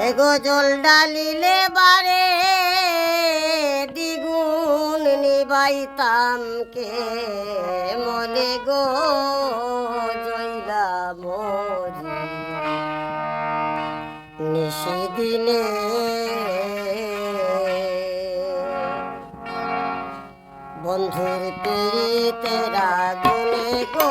এগো জল ডালিলে বারে দ্বিগুণ নিবাইতাম কে? মনে গো জইলা মরি বন্ধুর পিড়িতেরা গুনে গো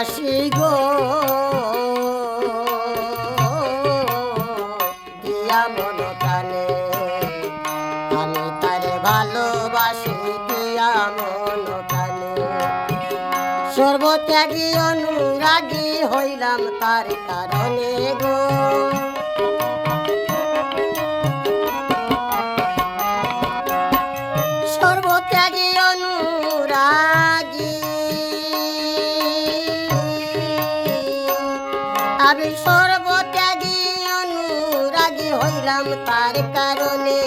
ভালোবাসি গো। দিয়া মন কানে, আমি তারে ভালোবাসি, দিয়া মন কানে। সর্বত্যাগী অনুরাগী হইলাম তার কারণে আমি সর্বত্যাগী অনুরাগী হইলাম, তার কারণে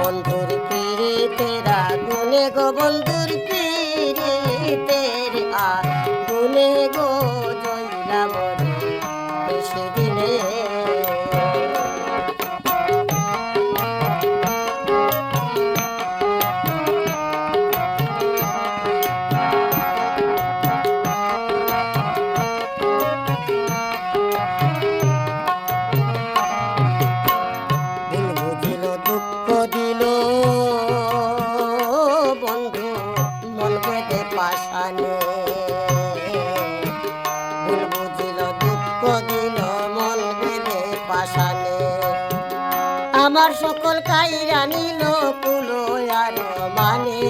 বন্ধুর পিড়িতেরা গুনে গো, বন্ধুর পিড়িতের আ গুনে গো আমার সকল কাইরা নিল কুলো আর মানে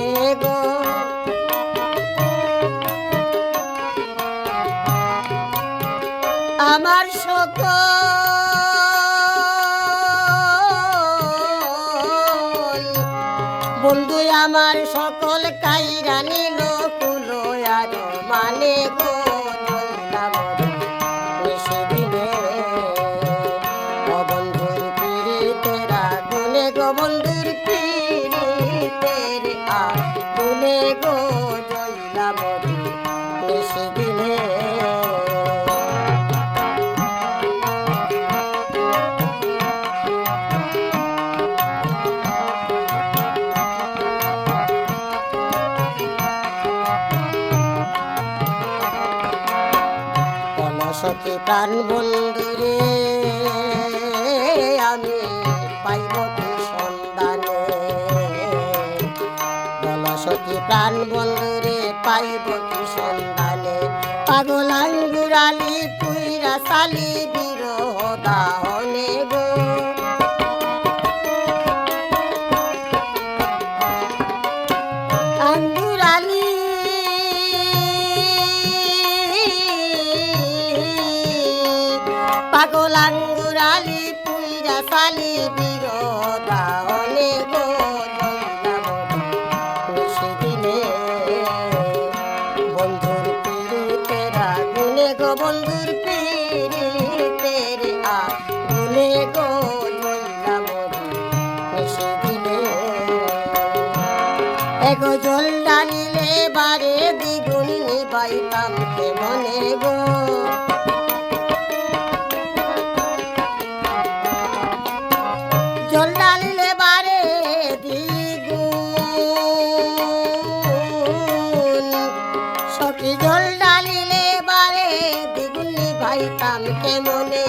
গো। আমার সকল বন্ধু আমার সকল কাইরা নিল কুলো আর মানে গো। কলসকে প্রাণ বন্ধুরে আমি পাইব কি সন্ধানে। কলসকে প্রাণ বন্ধুরে পাইব কি সন্ধানে। পাগলাঙ্গুরালি পুইরা সালি দাহনে পাগল আঙ্গুরালি পুইরা সালি বিরোধা অনে গো সেদিনে বন্ধুর পিড়িতেরা গুনে গো বন্ধুর পিড়িতের আ গুনে গো। এগো জল ডালিলে বারে দ্বিগুণ নিবাইতাম মনে গো। মনে